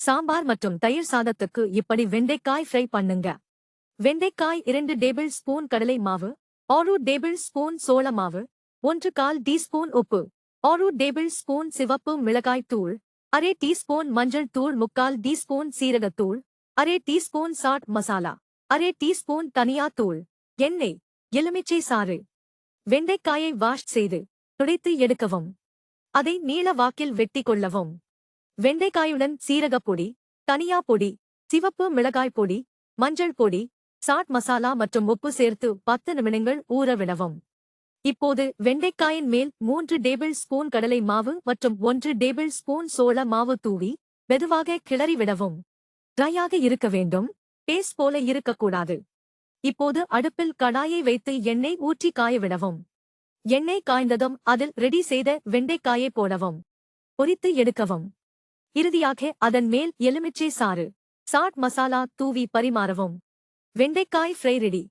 சாம்பார் மற்றும் தயிர் சாதத்துக்கு இப்படி வெண்டைக்காய் ஃப்ரை பண்ணுங்க. வெண்டைக்காய் இரண்டு டேபிள் ஸ்பூன் கடலை மாவு ஆறு டேபிள் ஸ்பூன் சோள மாவு ஒன்று கால் டீஸ்பூன் உப்பு ஆறு டேபிள் ஸ்பூன் சிவப்பு மிளகாய் தூள் அரை டீஸ்பூன் மஞ்சள் தூள் முக்கால் டீஸ்பூன் சீரகத்தூள் அரை டீஸ்பூன் சாட் மசாலா அரை டீஸ்பூன் தனியா தூள் எண்ணெய் எலுமிச்சை சாறு. வெண்டைக்காயை வாஷ் செய்து துடைத்து எடுக்கவும். அதை நீள வாக்கில் வெட்டி கொள்ளவும். வெண்டைக்காயுடன் சீரகப் பொடி தனியா பொடி சிவப்பு மிளகாய் பொடி மஞ்சள் பொடி சாட் மசாலா மற்றும் உப்பு சேர்த்து பத்து நிமிடங்கள் ஊற விடவும். இப்போது வெண்டைக்காயின் மேல் மூன்று டேபிள் ஸ்பூன் கடலை மாவு மற்றும் ஒன்று டேபிள் ஸ்பூன் சோள மாவு தூவி மெதுவாக கிளறி விடவும். ட்ரையாக இருக்க வேண்டும். பேஸ்ட் போல இருக்கக்கூடாது. இப்போது அடுப்பில் கடாயை வைத்து எண்ணெய் ஊற்றி காய விடவும். எண்ணெய் காய்ந்ததும் அதில் ரெடி செய்த வெண்டைக்காயை போடவும். பொரித்து எடுக்கவும். இறுதியாக அதன் மேல் எலுமிச்சை சாறு. சாட் மசாலா தூவி பரிமாறவும். வெண்டைக்காய் ஃப்ரை ரெடி.